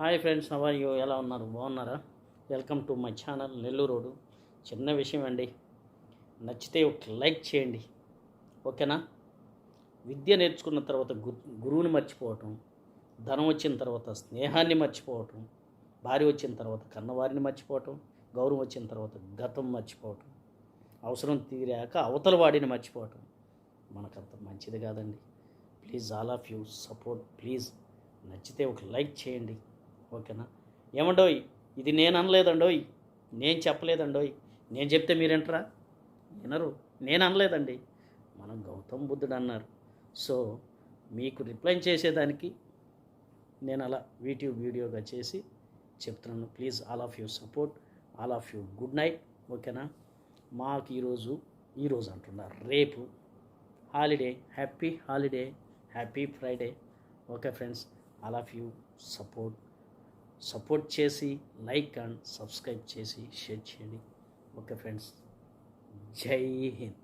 Hi friends how are you ఎలా ఉన్నారు? బాగున్నారా? Welcome to my channel Nellore road చిన్న విషయం అండి. నచ్చితే ఒక లైక్ చేయండి. ఓకేనా? విద్య నేర్చుకున్న తర్వాత గు గురువుని మర్చిపోవటం ధనం వచ్చిన తర్వాత స్నేహాన్ని మర్చిపోవటం భార్య వచ్చిన తర్వాత కన్నవారిని మర్చిపోవటం గౌరవం వచ్చిన తర్వాత గతం మర్చిపోవటం అవసరం తీరాక అవతల వాడిని మర్చిపోవటం మనకంత మంచిది కాదండి. Please all of you support please నచ్చితే ఒక లైక్ చేయండి. ఓకేనా? ఏమండోయ్ ఇది నేను అనలేదండోయ్ నేను చెప్పలేదండోయ్ నేను చెప్తే మీరేంటరా? వినరు నేను అనలేదండి. మనం గౌతమ్ బుద్ధుడు అన్నారు. సో మీకు రిప్లై చేసేదానికి నేను అలా యూట్యూబ్ వీడియోగా చేసి చెప్తున్నాను. Please all of you support all of you good night ఓకేనా? మాకు ఈరోజు ఈరోజు అంటున్నారు రేపు holiday happy holiday happy Friday. Okay friends all of you support support చేసి లైక్ అండ్ సబ్స్క్రైబ్ చేసి షేర్ చేయండి. Okay friends. జై హింద్.